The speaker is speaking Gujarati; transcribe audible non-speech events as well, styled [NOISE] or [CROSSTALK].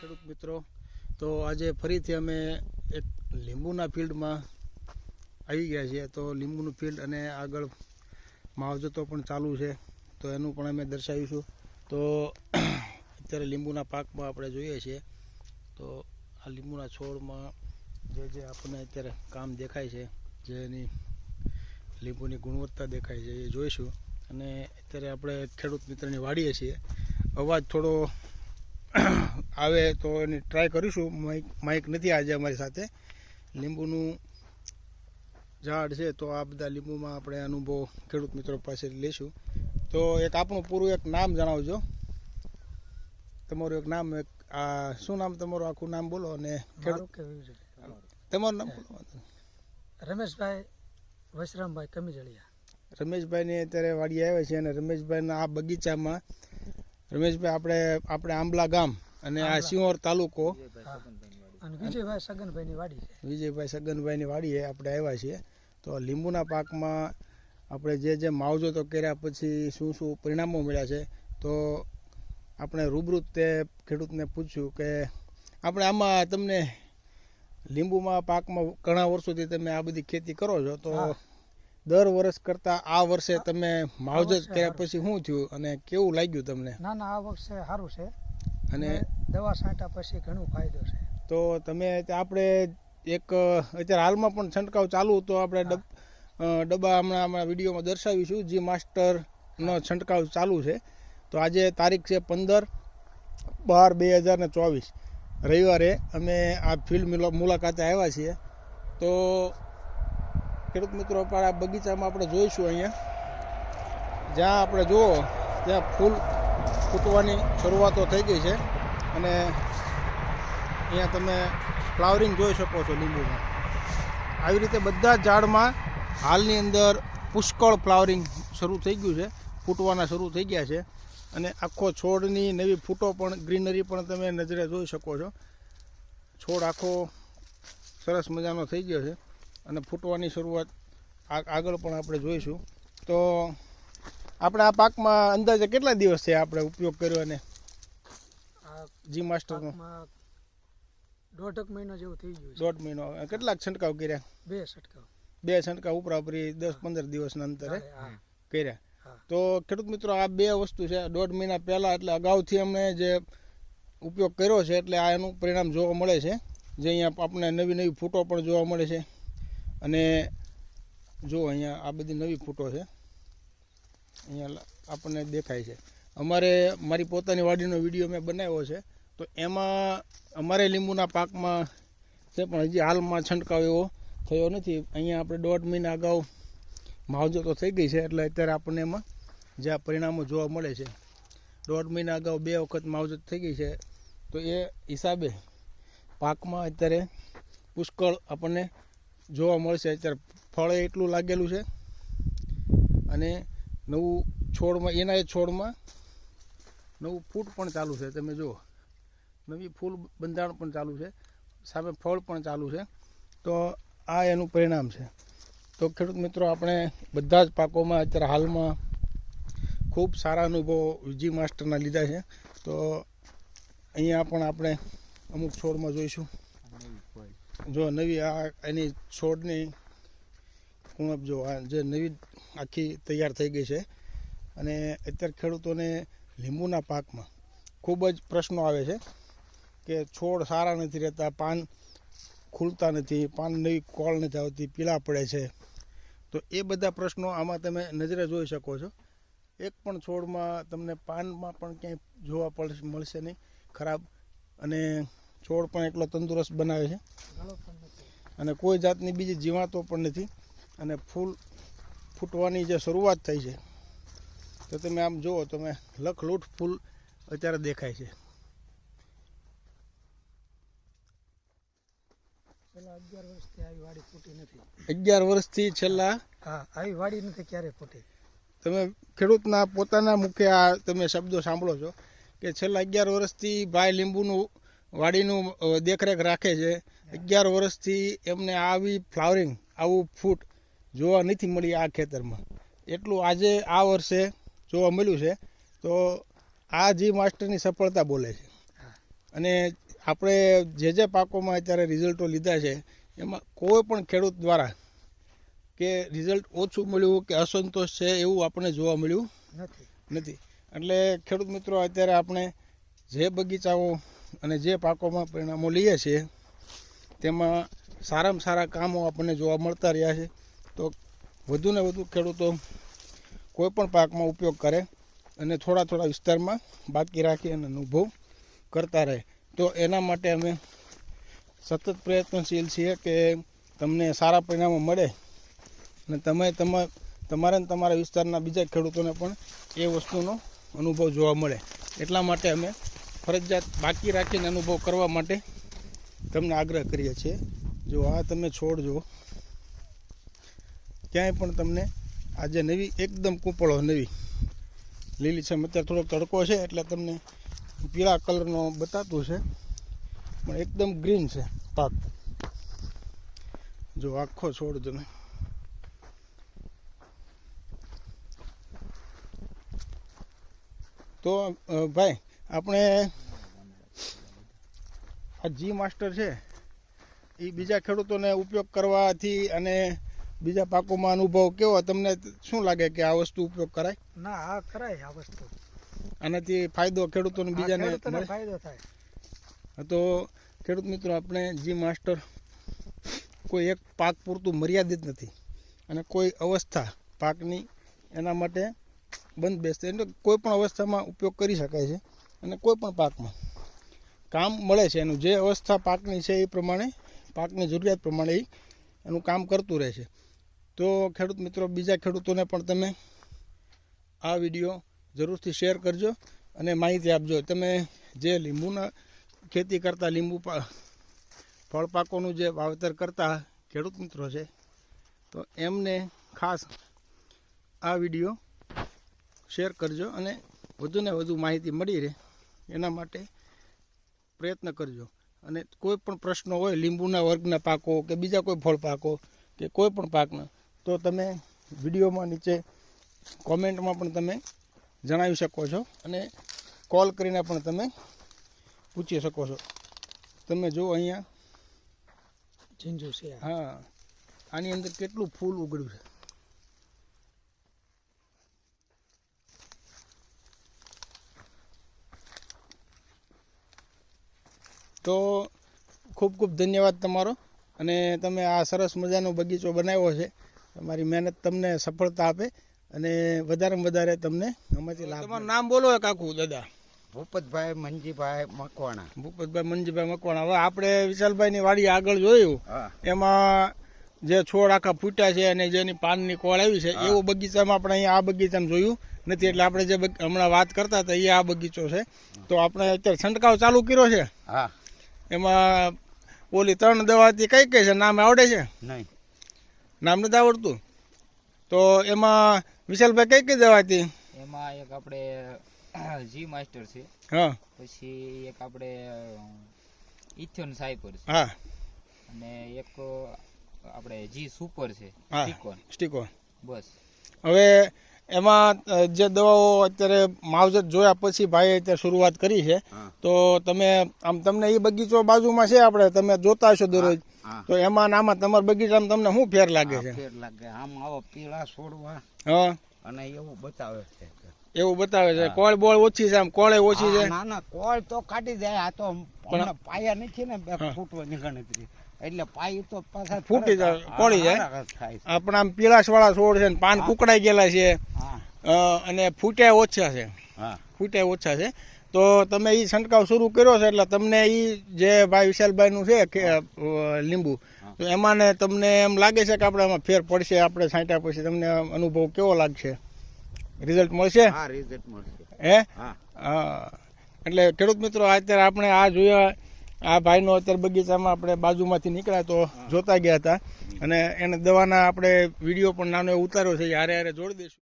ખેડૂત મિત્રો. તો આજે ફરીથી અમે એક લીંબુના ફિલ્ડમાં આવી ગયા છીએ. તો લીંબુનું ફિલ્ડ અને આગળ માવજતો પણ ચાલુ છે. તો એનું પણ અમે દર્શાવીશું. તો અત્યારે લીંબુના પાકમાં આપણે જોઈએ છીએ. તો આ લીંબુના છોડમાં જે જે આપણને અત્યારે કામ દેખાય છે, જે એની લીંબુની ગુણવત્તા દેખાય છે, એ જોઈશું. અને અત્યારે આપણે ખેડૂત મિત્રની વાડીએ છીએ. અવાજ થોડો [CLEARS THROAT] આવે તો એની ટ્રાય કરીશું. માઇક માઇક નથી આજે અમારી સાથે. લીંબુનું ઝાડ છે તો આ બધા લીંબુમાં આપણે અનુભવ ખેડૂત મિત્રો પાસે લઈશું. તો એક આપણું પૂરું એક નામ જણાવજો. તમારું એક નામ એક આ શું નામ તમારું? આખું નામ બોલો અને તમારું નામ બોલો. રમેશભાઈ વશરામભાઈ કમીજળિયા. રમેશભાઈને અત્યારે વાડી આવ્યા છે અને રમેશભાઈના આ બગીચામાં રમેશભાઈ આપણે આપણે આંબલા ગામ અને આ સિંહોર તાલુકો. વિજયભાઈ સગનભાઈની વાડી વિજયભાઈ સગનભાઈની વાડીએ આપણે આવ્યા છીએ. તો લીંબુના પાકમાં આપણે જે જે માવજો તો કર્યા પછી શું શું પરિણામો મળ્યા છે? તો આપણે રૂબરૂ તે ખેડૂતને પૂછ્યું કે આપણે આમાં તમને લીંબુમાં પાકમાં ઘણા વર્ષોથી તમે આ બધી ખેતી કરો છો તો. દર વર્ષ કરતા આ વર્ષે તમે માવજત કર્યા પછી શું થયું અને કેવું લાગ્યું તમને? ના ના આ વર્ષે સારું છે. અને દવા છાંટ્યા પછી ઘણો ફાયદો છે. તો તમે આપણે એક અત્યારે હાલમાં પણ છંટકાવ ચાલુ તો આપણે ડબ ડબ્બા હમણાં હમણાં વિડીયોમાં દર્શાવીશું જી માસ્ટરનો છંટકાવ ચાલુ છે. તો આજે તારીખ છે પંદર બાર બે હજાર ને ચોવીસ. રવિવારે અમે આ ફિલ્ડ મુલાકાતે આવ્યા છીએ. તો ખેડૂત મિત્રો, પણ આ બગીચામાં આપણે જોઈશું અહીંયા. જ્યાં આપણે જુઓ, ત્યાં ફૂલ ફૂટવાની શરૂઆતો થઈ ગઈ છે. અને અહીંયા તમે ફ્લાવરિંગ જોઈ શકો છો લીંબુમાં. આવી રીતે બધા ઝાડમાં હાલની અંદર પુષ્કળ ફ્લાવરિંગ શરૂ થઈ ગયું છે, ફૂટવાના શરૂ થઈ ગયા છે. અને આખો છોડની નવી ફૂટો પણ, ગ્રીનરી પણ તમે નજરે જોઈ શકો છો. છોડ આખો સરસ મજાનો થઈ ગયો છે. અને ફૂટવાની શરૂઆત આગળ પણ આપણે જોઈશું. તો આપણે આ પાકમાં અંદાજે કેટલા દિવસ છે આપણે ઉપયોગ કર્યો અને જી માસ્ટરનો દોઢક મહિનો જેવું થઈ ગયું દોઢ મહિનો. કેટલાક છંટકાવ કર્યા? બે છંટકાવ. બે છંટકાવ ઉપરા ઉપરી દસ પંદર દિવસના અંતરે કર્યા. તો ખેડૂત મિત્રો આ બે વસ્તુ છે. દોઢ મહિના પહેલાં એટલે અગાઉથી અમે જે ઉપયોગ કર્યો છે એટલે આ એનું પરિણામ જોવા મળે છે. જે અહીંયા આપણે નવી નવી ફૂટો પણ જોવા મળે છે. અને જો અહીંયા આ બધી નવી ફૂટો છે, અહીંયા આપણને દેખાય છે. અમારે, મારી પોતાની વાડીનો વીડિયો મેં બનાવ્યો છે, તો એમાં અમારે લીંબુના પાકમાં છે પણ હજી હાલમાં છંટકાવ એવો થયો નથી. અહીંયા આપણે દોઢ મહિના અગાઉ માવજો તો થઈ ગઈ છે, એટલે અત્યારે આપણને એમાં જે પરિણામો જોવા મળે છે. દોઢ મહિના અગાઉ બે વખત માવજત થઈ ગઈ છે, તો એ હિસાબે પાકમાં અત્યારે પુષ્કળ આપણને જોવા મળશે. અત્યારે ફળ એટલું લાગેલું છે. અને નવું છોડમાં એના એ છોડમાં નવું ફૂટ પણ ચાલુ છે. તમે જુઓ. નવી ફૂલ બંધારણ પણ ચાલુ છે. સામે ફળ પણ ચાલુ છે. તો આ એનું પરિણામ છે. તો ખેડૂત મિત્રો, આપણે બધા જ પાકોમાં અત્યારે હાલમાં ખૂબ સારા અનુભવો વિજી માસ્ટરના લીધા છે. તો અહીંયા પણ આપણે અમુક છોડમાં જોઈશું. જો નવી આ એની છોડની કુણપ જો જે નવી આખી તૈયાર થઈ ગઈ છે અને અત્યારે ખેડૂતોને લીંબુના પાકમાં ખૂબ જ પ્રશ્નો આવે છે કે છોડ સારા નથી રહેતા, પાન ખુલતા નથી, પાન નવી કોળ નથી આવતી, પીળા પડે છે. તો એ બધા પ્રશ્નો આમાં તમે નજરે જોઈ શકો છો. એક પણ છોડમાં તમને પાનમાં પણ ક્યાંય જોવા પડશે મળશે નહીં. ખરાબ અને છોડ પણ એટલો તંદુરસ્ત બનાવે છે. અને કોઈ જાતની બીજી જીવાતો પણ નથી. અને ફૂલ ફૂટવાની જે શરૂઆત થઈ છે તો તમે આમ જુઓ તમે લખલૂટ ફૂલ અત્યારે દેખાય છે. છેલ્લા અગિયાર વર્ષથી છેલ્લા હા આવી વાડી નથી ક્યારે ફૂટી? તમે ખેડૂતના પોતાના મુખે આ તમે શબ્દો સાંભળો છો કે છેલ્લા અગિયાર વર્ષથી ભાઈ લીંબુનું વાડીનું દેખરેખ રાખે છે. અગિયાર વર્ષથી એમને આવી ફ્લાવરિંગ આવું ફૂટ જોવા નથી મળી આ ખેતરમાં. એટલું આજે આ વર્ષે જોવા મળ્યું છે. તો આ જી માસ્ટરની સફળતા બોલે છે. અને આપણે જે જે પાકોમાં અત્યારે રિઝલ્ટો લીધા છે એમાં કોઈ પણ ખેડૂત દ્વારા કે રિઝલ્ટ ઓછું મળ્યું કે અસંતોષ છે એવું આપણને જોવા મળ્યું નથી. નથી. એટલે ખેડૂત મિત્રો અત્યારે આપણે જે બગીચાઓ અને જે પાકોમાં પરિણામો લઈએ છીએ, તેમાં સારામાં સારા કામો આપણને જોવા મળતા રહ્યા છે. તો વધુને વધુ ખેડૂતો કોઈપણ પાકમાં ઉપયોગ કરે અને થોડા થોડા વિસ્તારમાં બાકી રાખી અને અનુભવ કરતા રહે. તો એના માટે અમે સતત પ્રયત્નશીલ છીએ કે તમને સારા પરિણામો મળે અને તમે તમા, તમારા ને તમારા વિસ્તારના બીજા ખેડૂતોને પણ એ વસ્તુનો અનુભવ જોવા મળે. એટલા માટે અમે ફરજિયાત બાકી રાખીને અનુભવ કરવા માટે તમને આગ્રહ કરીએ છીએ. જો આ તમે છોડ જુઓ ક્યાંય પણ તમને આજે નવી, એકદમ કૂંપળો નવી લીલી છે. અત્યારે થોડોક તડકો છે એટલે તમને પીળા કલરનો બતાતું છે, પણ એકદમ ગ્રીન છે પાક. જો આખો છોડ તમે તો ભાઈ આપણે આ જી માસ્ટર છે એ બીજા ખેડૂતોને ઉપયોગ કરવાથી અને બીજા પાકોમાં અનુભવ કેવો તમને શું લાગે કે આ વસ્તુ ઉપયોગ કરાય? ના આ કરાય આ વસ્તુ. આનાથી ફાયદો ખેડૂતોને બીજાને ફાયદો થાય. તો ખેડૂત મિત્રો આપણે જી માસ્ટર કોઈ એક પાક પૂરતું મર્યાદિત નથી અને કોઈ અવસ્થા પાકની એના માટે બંધ બેસते એટલે કોઈ પણ અવસ્થામાં ઉપયોગ કરી શકાય છે. અને કોઈ પણ પાકમાં. કામ મળે છે, એનું જે અવસ્થા પાકની છે એ પ્રમાણે, પાકની જરૂરિયાત પ્રમાણે એ એનું કામ કરતું રહે છે. તો ખેડૂત મિત્રો, બીજા ખેડૂતોને પણ તમે આ વીડિયો જરૂરથી શેર કરજો અને માહિતી આપજો. તમે જે લીંબુના ખેતી કરતા, લીંબુ ફળ પાકોનું જે વાવેતર કરતા ખેડૂત મિત્રો છે, તો એમને ખાસ આ વીડિયો શેર કરજો અને વધુને વધુ માહિતી મળી રહે. એના માટે પ્રયત્ન કરજો. અને કોઈ પણ પ્રશ્નો હોય લીંબુના વર્ગના પાકો કે બીજા કોઈ ફળ પાકો કે કોઈ પણ પાકના તો તમે વિડીયોમાં નીચે કોમેન્ટમાં પણ તમે જણાવી શકો છો અને કોલ કરીને પણ તમે પૂછી શકો છો. તમે જો અહીંયા હા આની અંદર કેટલું ફૂલ ઉગડ્યું છે. તો ખૂબ ખૂબ ધન્યવાદ તમારો અને તમે આ સરસ મજાનો બગીચો બનાવ્યો છે. તમારી મહેનત તમને સફળતા આપે અને વધારેમાં વધારે તમને આમાંથી લાભ તમારું નામ બોલો એક આખું દાદા. ભૂપતભાઈ મંજીભાઈ મકવાણા. ભૂપતભાઈ મંજીભાઈ મકવાણા. હવે આપણે વિશાલભાઈની વાડી આગળ જોયું. એમાં જે છોડ આખા ફૂટ્યા છે અને જેની પાનની કોળ આવી છે એવું બગીચામાં આપણે અહીંયા આ બગીચામાં જોયું નથી. એટલે આપણે જે હમણાં વાત કરતા હતા એ આ બગીચો છે. તો આપણે અત્યારે છંટકાવ ચાલુ કર્યો છે? હા. એમાં ઓલી ત્રણ દવાથી કઈ કઈ છે? નામ આવડે છે? નહીં. નામ નથી આવડતું? તો એમાં વિશાલભાઈ કઈ કઈ દવા હતી એમાં એક આપણે જી માસ્ટર છે. હા. પછી એક આપણે ઇથિયોન સાયપર છે. હા. અને એક આપણે જી સુપર છે. સ્ટીકોન સ્ટીકો બસ. હવે એમાં જે દવાઓ અત્યારે માવજત જોયા પછી ભાઈએ અત્યારે શરૂઆત કરી છે. તો તમે આમ તમને એ બગીચો બાજુમાં છે આપણે? તમે જોતા હશો દરરોજ? તો એમાં આમાં તમારા બગીચામાં તમને શું ફેર લાગે છે? ફેર લાગે. આમ આવો પીળા છોડવા હા. અને એવું બતાવે છે. એવું બતાવે છે. કોળ બોળ ઓછી છે આમ? કોળે ઓછી છે? ના ના. કોળ તો કાઢી જાય. આ તો પણ પાયા નથી ને ફૂટવાની ગણતરી એટલે પાઈ તો પાછા ફૂટી જાય, પડી જાય. આપણે આમ પીળાશ વાળા છોડ છે ને પાન કુકડાઈ ગયેલા છે. અને ફૂટ્યા ઓછા છે. હા. ફૂટ્યા ઓછા છે. તો તમે એ છંટકાવ શરૂ કર્યો છે એટલે તમને એ જે ભાઈ વિશાલભાઈનું છે કે લીંબુ તો એમાં ને તમને એમ લાગે છે કે આપણે એમાં ફેર પડશે આપણે છાંટ્યા પછી તમને અનુભવ કેવો લાગશે? રિઝલ્ટ મળશે? હા રિઝલ્ટ મળશે. હે? હા. હા એટલે ખેડૂત મિત્રો અત્યારે આપણે આ જોયા આ ભાઈનો અત્યારે બગીચામાં આપણે બાજુમાંથી નીકળ્યા તો જોતા ગયા હતા. અને એને દવાના આપણે વીડિયો પણ નાનો ઉતાર્યો છે હારે હારે જોડી દઈશું.